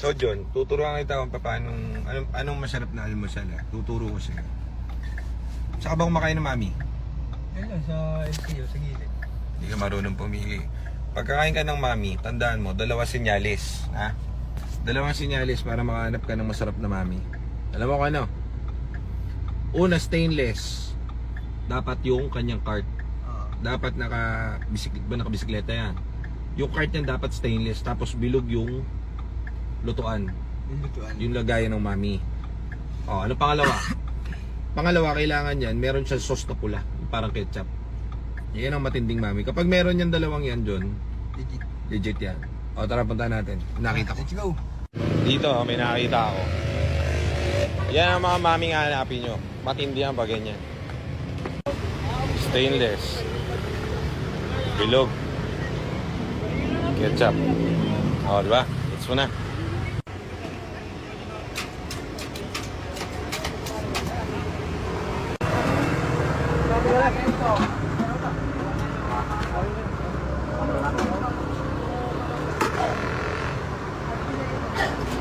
So, John, tuturuan kita kung paano, anong, anong masarap na almusal eh. Tuturo ko sa'yo. Saka ba kumakain ng mami? Lang sa LTO, sa gilid. Hindi ka marunong pumili. Pagkakain ka ng mami, tandaan mo, dalawa sinyalis. Ha? Dalawang sinyalis para makahanap ka ng masarap na mami. Alam mo kung ano? Una, stainless. Dapat yung kanyang cart. Oo. Dapat naka, bisik, ba nakabisikleta yan? Yung cart niyan dapat stainless. Tapos bilog yung lutuan. Lutuan. Yung lagayan ng mami. Oh, ano pangalawa? pangalawa, kailangan yan, meron siya sauce na pula. Parang ketchup. Yan ang matinding mami. Kapag meron yan dalawang yan, John, Legit. legit yan. O, tara, punta natin. Nakita ko. Let's go. Dito, may nakita ako. Yan ang mga maming hanapin nyo. Matindi yan pag ganyan. Stainless. Bilog. Ketchup. O, diba? Gets mo na. Thank you.